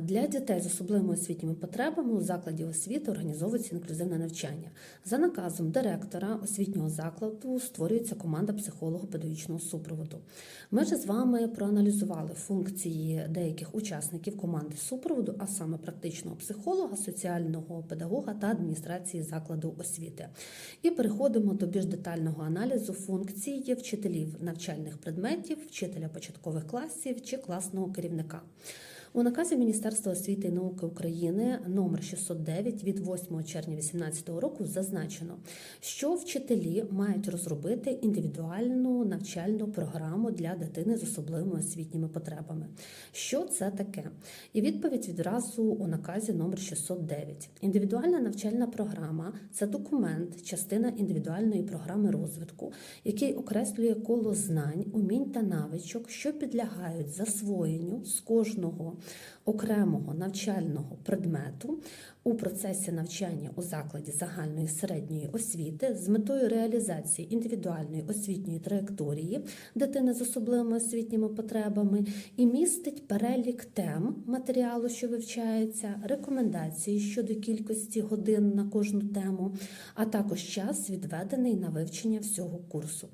Для дітей з особливими освітніми потребами у закладі освіти організовується інклюзивне навчання. За наказом директора освітнього закладу створюється команда психолого-педагогічного супроводу. Ми ж з вами проаналізували функції деяких учасників команди супроводу, а саме практичного психолога, соціального педагога та адміністрації закладу освіти. І переходимо до більш детального аналізу функцій вчителів навчальних предметів, вчителя початкових класів чи класного керівника. У наказі Міністерства освіти і науки України номер 609 від 8 червня 2018 року зазначено, що вчителі мають розробити індивідуальну навчальну програму для дитини з особливими освітніми потребами. Що це таке? І відповідь відразу у наказі номер 609. Індивідуальна навчальна програма це документ, частина індивідуальної програми розвитку, який окреслює коло знань, умінь та навичок, що підлягають засвоєнню з кожного окремого навчального предмету у процесі навчання у закладі загальної середньої освіти з метою реалізації індивідуальної освітньої траєкторії дитини з особливими освітніми потребами і містить перелік тем матеріалу, що вивчається, рекомендації щодо кількості годин на кожну тему, а також час відведений на вивчення всього курсу.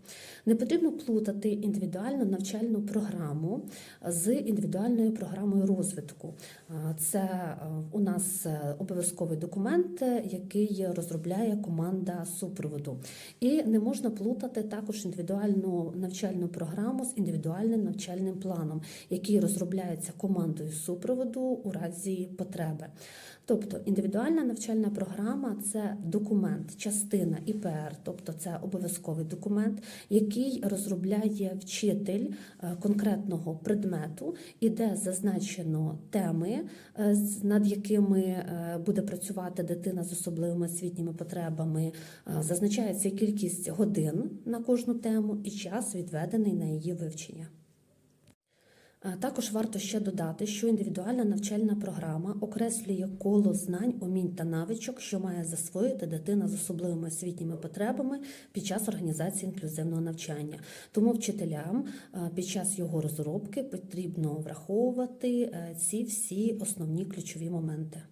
Не потрібно плутати індивідуальну навчальну програму з індивідуальною програмою розвитку. Е, Це е, у нас е, обов'язковий документ, е, який розробляє команда супроводу. І не можна плутати також індивідуальну навчальну програму з індивідуальним навчальним планом, який розробляється командою супроводу у разі потреби. Тобто індивідуальна навчальна програма це документ, частина ІПР, тобто це обов'язковий документ, який розробляє вчитель конкретного предмету, і де зазначено теми, е, над якими е, буде працювати дитина з особливими освітніми потребами. Е, Зазначається кількість годин на кожну тему і час відведений на її вивчення. Е, Також варто ще додати, що індивідуальна навчальна програма окреслює коло знань, умінь та навичок, що має засвоїти дитина з особливими освітніми потребами під час організації інклюзивного навчання. Тому вчителям е, під час його розробки потрібно враховувати е, ці всі основні ключові моменти.